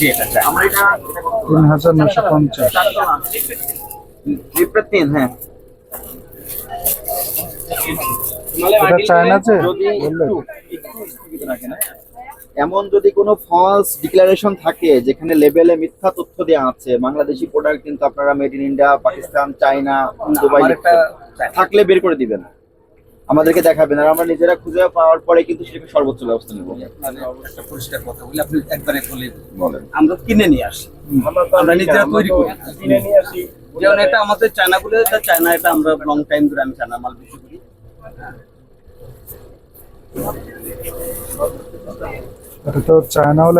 তিন হাজার নশো পঞ্চাশ। তিন হ্যাঁ। এটা। এমন যদি কোনো ফলস ডিক্লারেশন থাকে যেখানে লেভেলে মিথ্যা তথ্য দেওয়া আছে বাংলাদেশি প্রোডাক্ট কিন্তু আপনারা made in India Pakistan China Dubai. থাকলে বের করে দিবেন। আমাদেরকে দেখাবেন আর আমরা নিজেরা খুঁজে পাওয়ার পরে কিন্তু সেটাকে সর্বোচ্চ ব্যবস্থা নেব। মানে পরিষ্কার কথা বলি আপনি একবারে বলে বলেন। আমরা কিনে নিয়ে আসি। আমরা নিজেরা তৈরি করি। কিনে নিয়ে আসি। যেমন এটা আমাদের চায়না বলে এটা চায়না এটা আমরা লং টাইম ধরে আমি চায়না মাল বিক্রি করি। এটা তো চায়নাও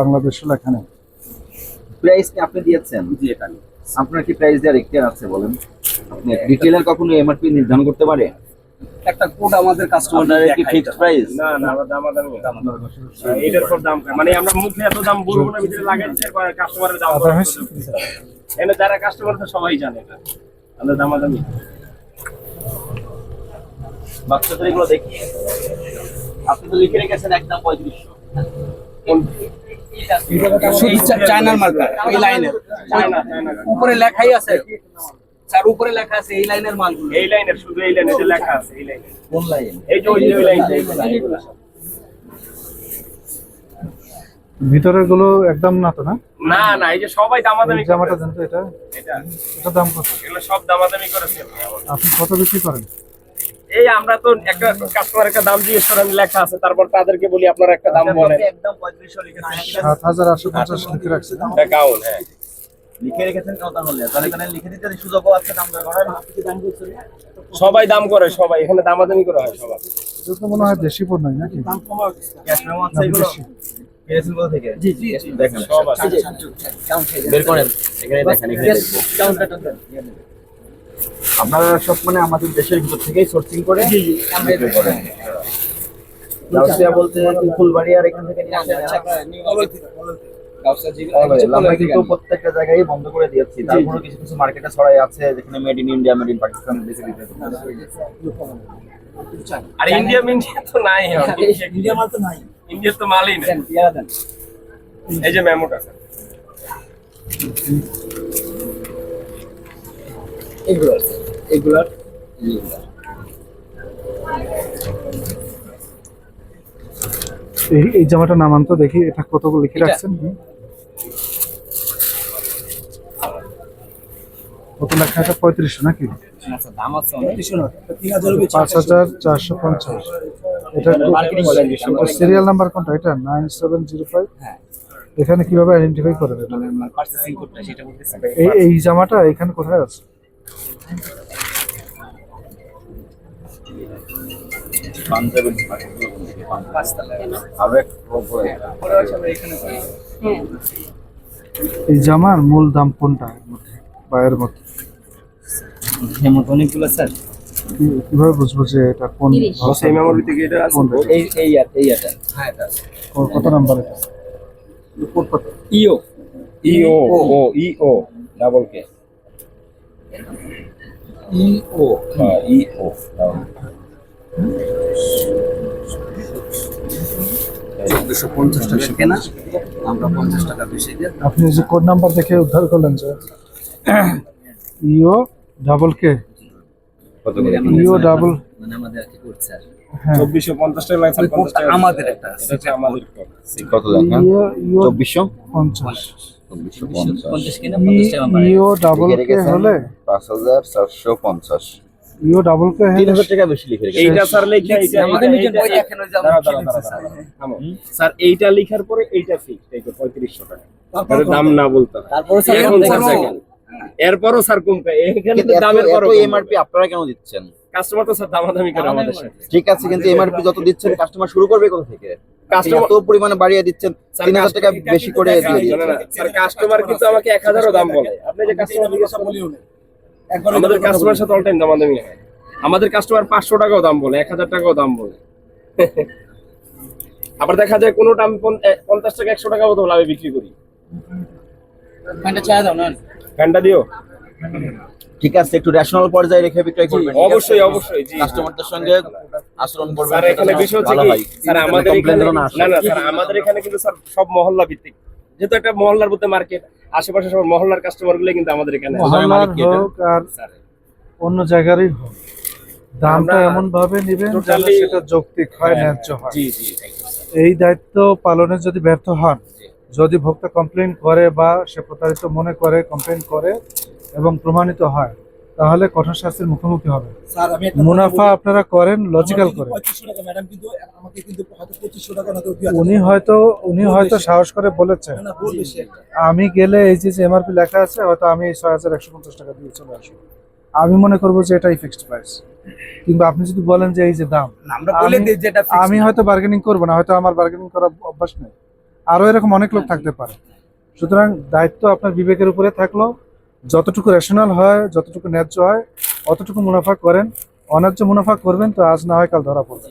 বাংলাদেশও প্রাইস কি আপনি দিয়েছেন? জি এটা আপনার কি প্রাইস দেওয়ার এখতিয়ার আছে বলেন? আপনি ডিটেইলার কখনো এমআরপি নির্ধারণ করতে পারে? একটা কোড আমাদের কাস্টমার আপনার কি ফিক্সড প্রাইস না না আমরা দামাদামি এটার পর দাম মানে আমরা মুখে এত দাম বলব না ভিতরে লাগাইছে কাস্টমারের দাম এনে যারা কাস্টমার তো সবাই জানে এটা। আমরা দামাদামি বাচ্চাদের এগুলো দেখি। আপনি তো লিখে রেখেছেন একদম পঁয়ত্রিশশো। শুধু চা- চায়নার মালটা এই চায়না। উপরে লেখাই আছে। স্যার উপরে লেখা আছে এই লাইনের মালগুলো। এই লাইনের শুধু এই লাইনে যে লেখা আছে এই লাইনে কোন লাইন? এই যে ওই যে ওই লাইনটা এইগুলা। ভিতরেরগুলো একদম না তো না? না না এই যে সবাই দামাদামি জামাটা করতেছে। দেন তো এটা। এটা। এটা দাম কত? এগুলো সব দামাদামি করেছে আপনি কত বিক্রি করেন? এই আমরা তো একটা কাস্টমার একটা দাম জিজ্ঞেস করেন লেখা আছে তারপর তাদেরকে বলি আপনারা একটা দাম বলেন। একদম পঁয়ত্রিশশো লিখেছেন সাত হাজার আটশো পঞ্চাশ লিখে রাখছে অ্যাকাউন্ট হ্যাঁ। লিখে রেখেছেন কেন তাহলে তাহলে এখানে লিখে দিতে সুযোগও আছে দাম করার সবাই দাম করে সবাই এখানে দামাদামি করা হয় সবাই তো মনে হয় দেশি নাকি ক্যাশ মেমো আছে এগুলো বেশি। পেয়েছেন কোথা থেকে জি জি দেখেন সব আছে বের করেন এখানে দেখেন এখানে দেখব আপনারা সব মানে আমাদের দেশের ভিতর থেকেই সোর্সিং করে বিক্রি করেন বলতে ফুলবাড়ি আর এখান থেকে নিয়ে আসেন আমরা কিন্তু প্রত্যেকটা জায়গায় বন্ধ করে দিয়েছি। তারপরে কিছু কিছু মার্কেটে ছড়াই আছে যেখানে made in India made in Pakistan বেশি দিতে আর ইন্ডিয়া তো নাই। ইন্ডিয়া মাল তো নাই। ইন্ডিয়ার তো মালই নেই। এই যে মেমোটা স্যার এই এই জামাটা নামান তো দেখি এটা কত লিখে রাখছেন। কত লেখা এটা পঁয়ত্রিশশো নাকি? আছে পাঁচ হাজার চারশো পঞ্চাশ। এটা সিরিয়াল নাম্বার কোনটা? এটা নাইন সেভেন জিরো ফাইভ? হ্যাঁ। এখানে কীভাবে আইডেন্টিফাই করে? কোডটা সেটা বলতেছি। এই এই জামাটা এখানে কোথায় আছে? উপরে। এই জামার মূল দাম কোনটা? এর মধ্যে বা হেমন্ত অনেকগুলো স্যার কি- কীভাবে বুঝব যে এটা কোন সেই মেমোরি থেকে এটা আছে। এই এই আর- এই এটা হ্যাঁ এটা কত নাম্বার এটা? ইও। ই ও ও ই ও ডাবল কে ই ও হ্যাঁ ই ও চোদ্দশো পঞ্চাশ টাকা কেনা? আমরা পঞ্চাশ টাকা বেশি দিয়ে আপনি যে কোড নাম্বার দেখে উদ্ধার করলেন যে ইও ডাবল কে ইও ডাবল মানে আমাদের কি করছে আর? হ্যাঁ। চব্বিশশো পঞ্চাশ টাকা লাগছে টাকা আমাদের একটা আমাদের কত ইও চব্বিশশো? পঞ্চাশ। চব্বিশশো পঞ্চাশ। পঞ্চাশ টাকা ইও ডাবল কে হলে পাঁচ হাজার চারশো পঞ্চাশ। ইও ডাবল কে তিন হলে হাজার টাকা বেশি লিখে রেখেছেন এইটা স্যার লেখা এইটা আমাদের দেখেন ওই যে আমরা স্যার। স্যার এইটা লিখার পরে এইটা ফিক্স এই যে পঁয়ত্রিশশো টাকা। তাহলে দাম না বলতে। তারপরে স্যার এখন স্যার এরপরও স্যার এখানে তো দামের এত পরও এমআরপি আপনারা কেন দিচ্ছেন? কাস্টমার তো স্যার দামাদামি করে আমাদের সাথে। ঠিক আছে কিন্তু এমআরপি যত দিচ্ছেন কাস্টমার শুরু করবে কোথা থেকে? কাস্টমার এত পরিমাণে বাড়িয়ে দিচ্ছেন স্যার, তিন হাজার টাকা বেশি করে দিয়ে দিচ্ছেন। স্যার কাস্টমার কিন্তু আমাকে এক হাজারও দাম বলে। আপনি যে কাস্টমার জিজ্ঞাসা করেন, আমাদের কাস্টমার সাথে অল টাইম দামাদামি হয়। আমাদের কাস্টমার পাঁচশো টাকাও দাম বলে এক হাজার টাকাও দাম বলে। আবার দেখা যায় কোনোটা আমি পঞ্চাশ টাকা একশো টাকা মতো লাভে বিক্রি করি। ফ্যানটা চায় দাও না ফ্যানটা দিও। ঠিক আছে একটু রেশনাল পর্যায়ে রেখে বিক্রয় করবেন অবশ্যই অবশ্যই জি। কাস্টমারদের সঙ্গে আচরণ করবেন স্যার এখানে বিষয় হচ্ছে কি স্যার আমাদের এখানে না না না স্যার আমাদের এখানে কিন্তু স্যার সব মহল্লা ভিত্তিক। যেহেতু একটা মহল্লার মধ্যে মার্কেট আশেপাশে সব মহল্লার কাস্টমারগুলো কিন্তু আমাদের এখানে? হোক আর অন্য জায়গারই হোক দামটা এমন ভাবে নিবেন যেন সেটা যৌক্তিক হয় হ্যাঁ, ন্যায্য হয় জি জি। এই দায়িত্ব পালনে যদি ব্যর্থ হন যদি ভোক্তা কমপ্লেন করে বা সে প্রতারিত মনে করে কমপ্লেন করে এবং প্রমাণিত হয় তাহলে কঠোর শাস্তির মুখোমুখি হবে। মুনাফা আপনারা করেন লজিক্যাল করে পঁয়ত্রিশশো টাকা ম্যাডাম কিন্তু আমাকে কিন্তু হয়তো পঁচিশশো টাকা নয়তো উনি হয়তো উনি হয়তো সাহস করে বলেছেন। আমি গেলে এই যে এমআরপি লেখা আছে হয়তো আমি ছয় হাজার একশো পঞ্চাশ টাকা দিয়ে চলে আসব। আমি মনে করব যে এটাই ফিক্সড প্রাইস কিংবা আপনি যদি বলেন যে এই যে দাম আমরা আমি-। হয়তো বার্গেনিং করব না হয়তো আমার বার্গেনিং করার অভ্যাস নেই। আরও এরকম অনেক লোক থাকতে পারে। সুতরাং দায়িত্ব আপনার বিবেকের উপরে থাকল। যতটুকু রেশনাল হয় যতটুকু ন্যায্য হয় অতটুকু মুনাফা করেন। অন্যায্য মুনাফা করবেন তো আজ না হয় কাল ধরা পড়বে।